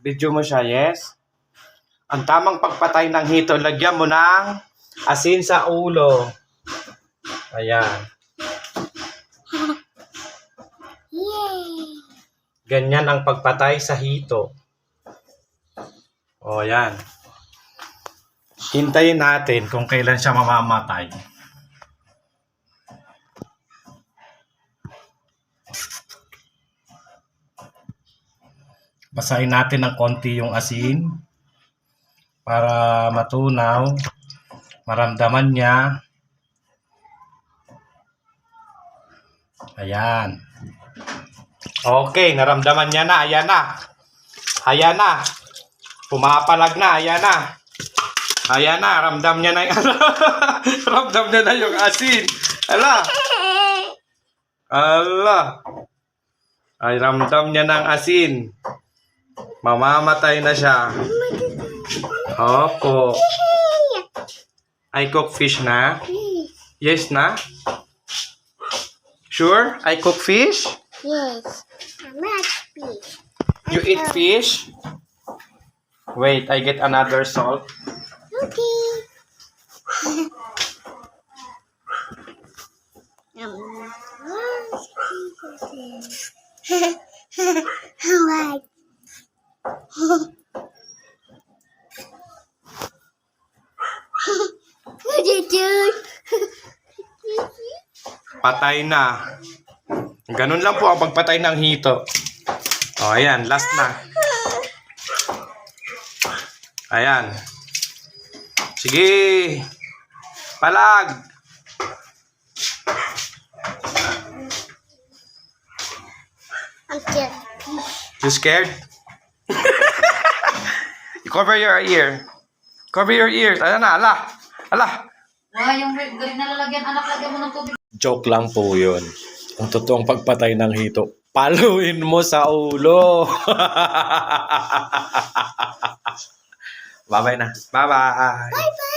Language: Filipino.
Video mo siya, yes? Ang tamang pagpatay ng hito, lagyan mo ng asin sa ulo. Ayan. Ganyan ang pagpatay sa hito. O, yan. Hintayin natin kung kailan siya mamamatay. Basahin natin ng konti yung asin para matunaw, maramdaman niya. Ayan. Okay, naramdaman niya na. Ayan na. Ayan na. Pumapalag na. Ayan na. Ayan na. Ramdam niya na Ramdam niya na yung asin. Ala. Ala. Ay, ramdam niya ng asin. Mamamatay na siya. Opo. I cook fish na. Yes na? Sure? I cook fish? Yes. I'm not fish. You eat fish? Wait, I get another salt. Okay. um, Patay na. Ganun lang po ang pagpatay ng hito. O, ayan. Last na. Ayan. Sige. Palag. You scared? You cover your ear. Cover your ears. Ayan na. Ala. Ala. Wala yung galing na lalagyan, anak, lagyan mo ng tubig. Joke lang po yun. Ang totoong pagpatay ng hito, paluin mo sa ulo. Bye-bye na. Bye-bye. bye bye.